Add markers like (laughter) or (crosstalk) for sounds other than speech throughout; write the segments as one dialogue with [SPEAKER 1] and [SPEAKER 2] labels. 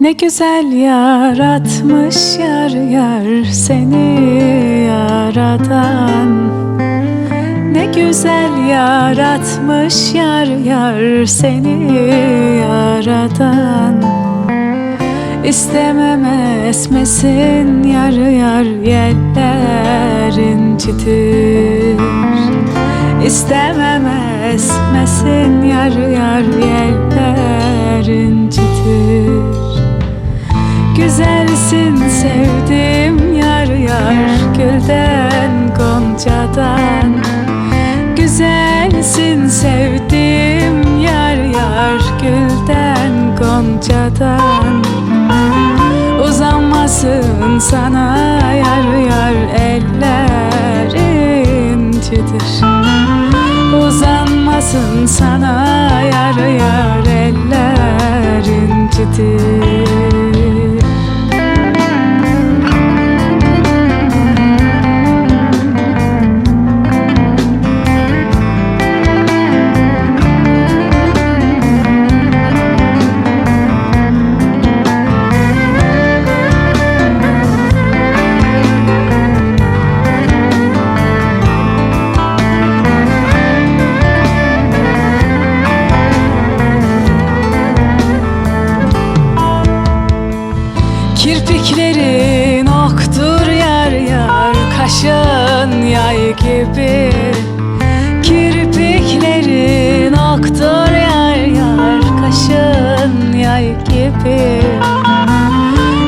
[SPEAKER 1] Ne güzel yaratmış yar yar seni yaradan Ne güzel yaratmış yar yar seni yaradan İstemem esmesin yar yar yeller incitir İstemem esmesin yar yar yeller incitir goncadan Güzelsin sevdim yar yar gülden goncadan. Uzanmasın sana yar yar eller incidir Uzanmasın sana yar yar eller incidir gibi Kirpiklerin oktur yar yar Kaşın yay gibi.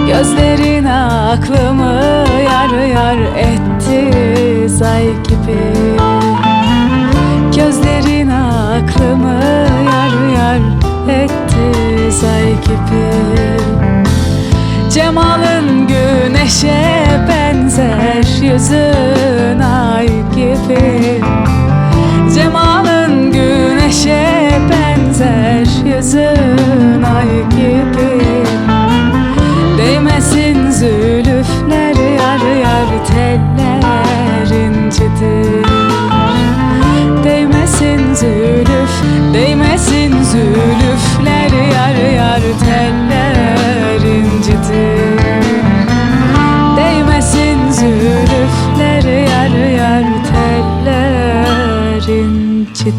[SPEAKER 1] Gözlerin aklımı yar yar etti zay gibi. Gözlerin aklımı yar yar etti zay gibi. Cemalın güneşe benzer yüzün ay gibi. Cemalın güneşe benzer yüzün ay gibi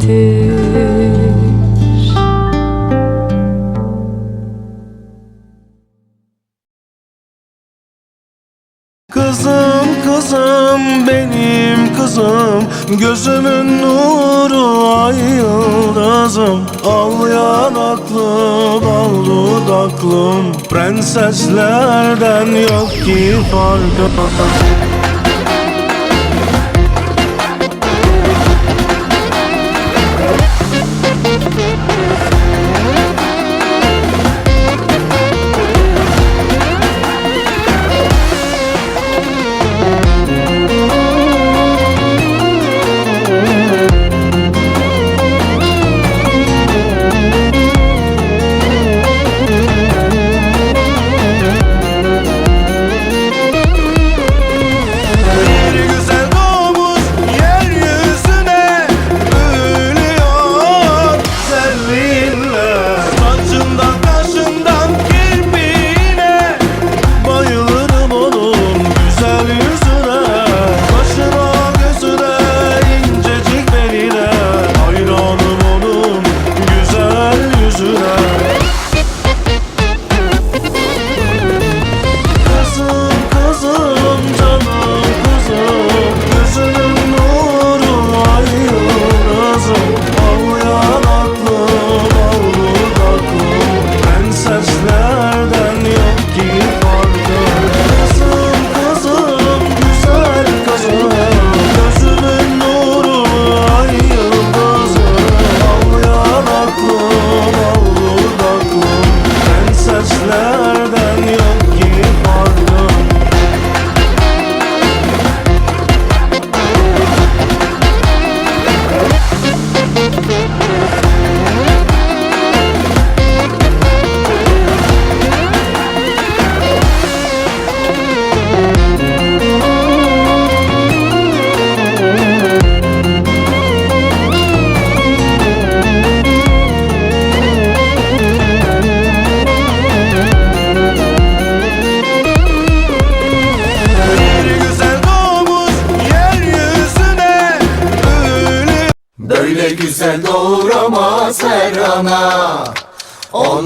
[SPEAKER 1] incidir
[SPEAKER 2] Kızım kızım benim kızım. Gözümün nuru ay yıldızım. Al yanaklı bal dudaklım. Prenseslerden yok ki farkı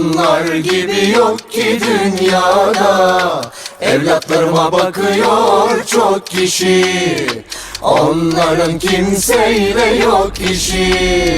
[SPEAKER 3] Onlar gibi yok ki dünyada. Evlatlarıma bakıyor çok kişi. Onların kimseyle yok işi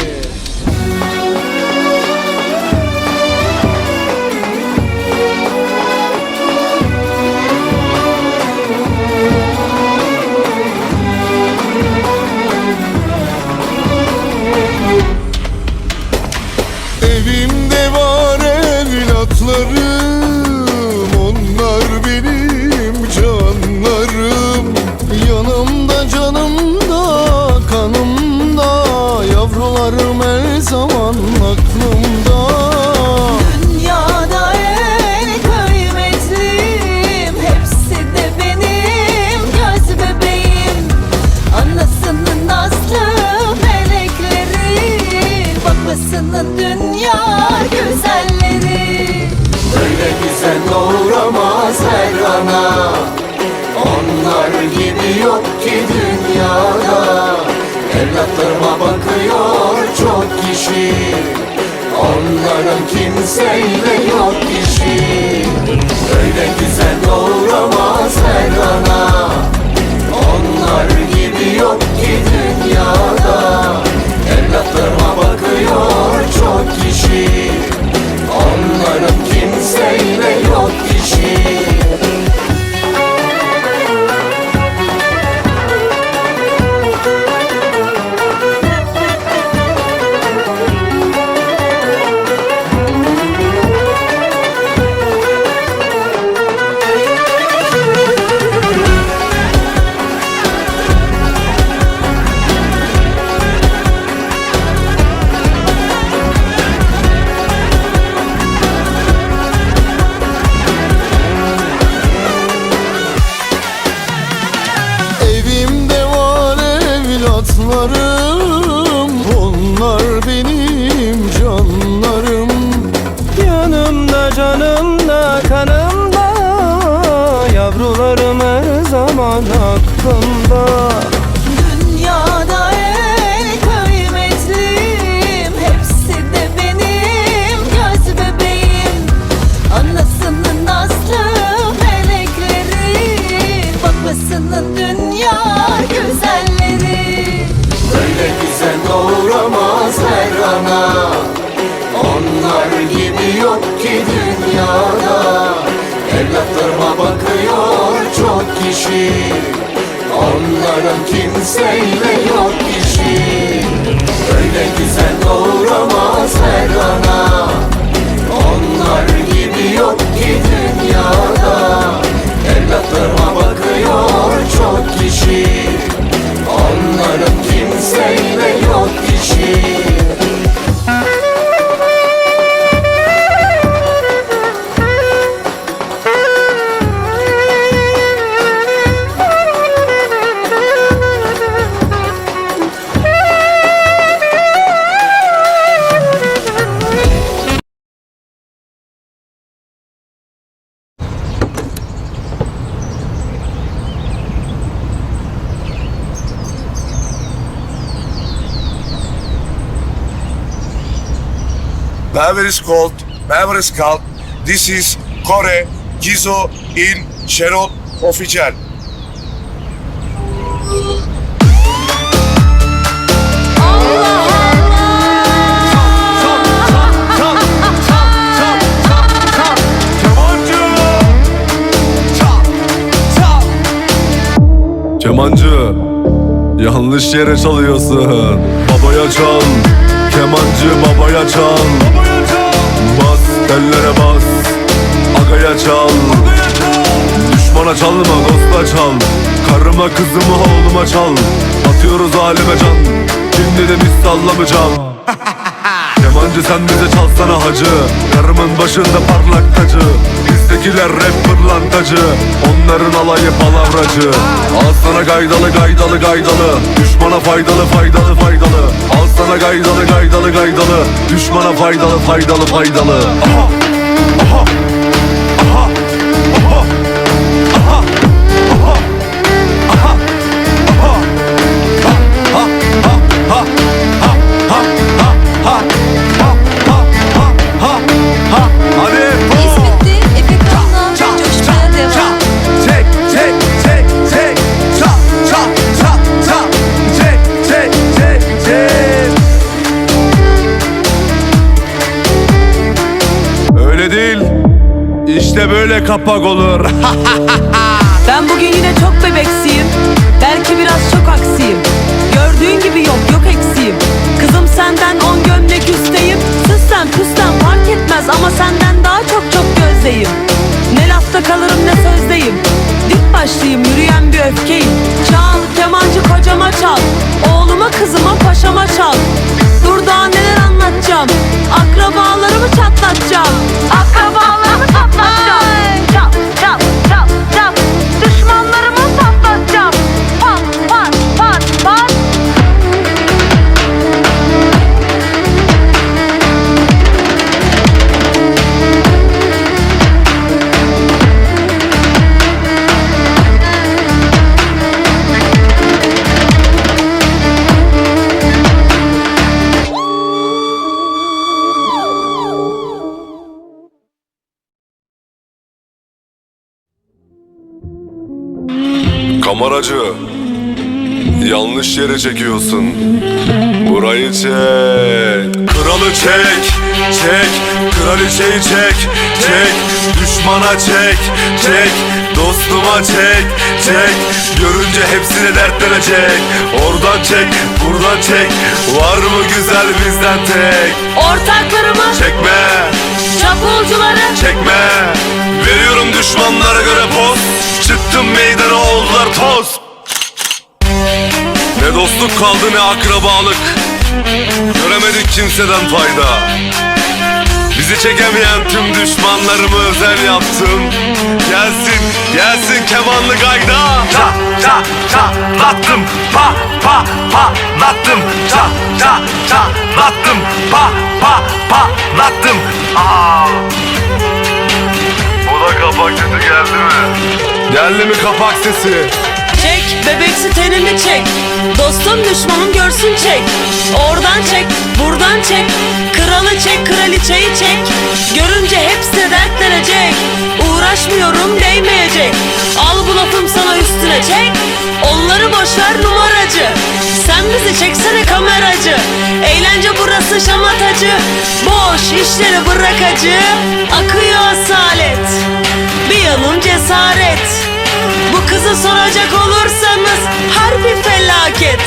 [SPEAKER 3] güzel doğuramaz doğuramaz her ana. Onlar gibi yok ki dünyada. Evlatlarıma bakıyor çok kişi. Onların kimseyle
[SPEAKER 4] Power is is cold. This is Kore, Gizo in Sherot Official.
[SPEAKER 5] Kemancı Yanlış yere çalıyorsun Babaya çal Kemancı babaya çal Bas tellere bas Agaya çal. Düşmana çalma dosta çal. Karıma kızımı oğluma çal. Atıyoruz aleme can. Şimdi de biz sallamayacağım (laughs) Kemancı sen bize çalsana hacı. Karımın başında parlak tacı. Bizdekiler rap pırlantacı. Onların alayı palavracı. Al sana gaydalı gaydalı gaydalı. Düşmana faydalı faydalı faydalı. Al sana gaydalı gaydalı gaydalı. Düşmana faydalı faydalı faydalı. Aha! Aha Kapak olur. (laughs)
[SPEAKER 6] Ben bugün yine çok bebeksiyim. Belki biraz çok aksiyim. Gördüğün gibi yok yok eksiğim. Kızım senden on gömlek üsteyim. Süsten püsten fark etmez Ama senden daha çok çok gözdeyim Ne lafta kalırım ne sözdeyim. Dik başlıyım yürüyen bir öfkeyim. Çal kemancı kocama çal. Oğluma kızıma paşama çal
[SPEAKER 5] Kameracı Yanlış yere çekiyorsun. Burayı çek. Kralı çek Çek. Kraliçeyi çek Çek. Düşmana çek Çek. Dostuma çek Çek. Görünce hepsine dertlenecek Oradan çek Buradan çek. Var mı güzel bizden tek?
[SPEAKER 6] Ortaklarımı
[SPEAKER 5] Çekme.
[SPEAKER 6] Çapulcuları
[SPEAKER 5] Çekme. Veriyorum düşmanlara göre poz Çıktım meydana oldular toz. Ne dostluk kaldı ne akrabalık. Göremedik kimseden fayda. Bizi çekemeyen tüm düşmanlarımı özel yaptım. Gelsin, gelsin kemanlı gayda. Ça, ça, çatlattım Pa, pa, patlattım Ça, ça, çatlattım Pa, pa, patlattım Aa. Kapak sesi geldi mi? Geldi mi kapak sesi?
[SPEAKER 6] Çek bebeksi tenini çek. Dostum düşmanım görsün çek. Oradan çek buradan çek. Kralı çek kraliçeyi çek. Görünce hepsi dertlenecek. Uğraşmıyorum değmeyecek. Al bu lafım sana üstüne çek. Onları boşver numaracı. Sen bizi çeksene kameracı. Eğlence burası şamatacı. Boş işleri bırak acı Akıyor asalet. Bir yanım cesaret bu kızı soracak olursanız harbi felaket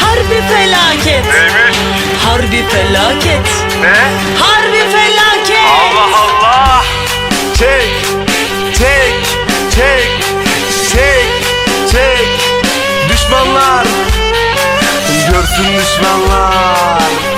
[SPEAKER 6] Harbi felaket
[SPEAKER 5] Neymiş?
[SPEAKER 6] Harbi felaket
[SPEAKER 5] Ne?
[SPEAKER 6] Harbi felaket
[SPEAKER 5] Allah Allah! Çek, çek, çek, çek, çek. Düşmanlar, görsün düşmanlar.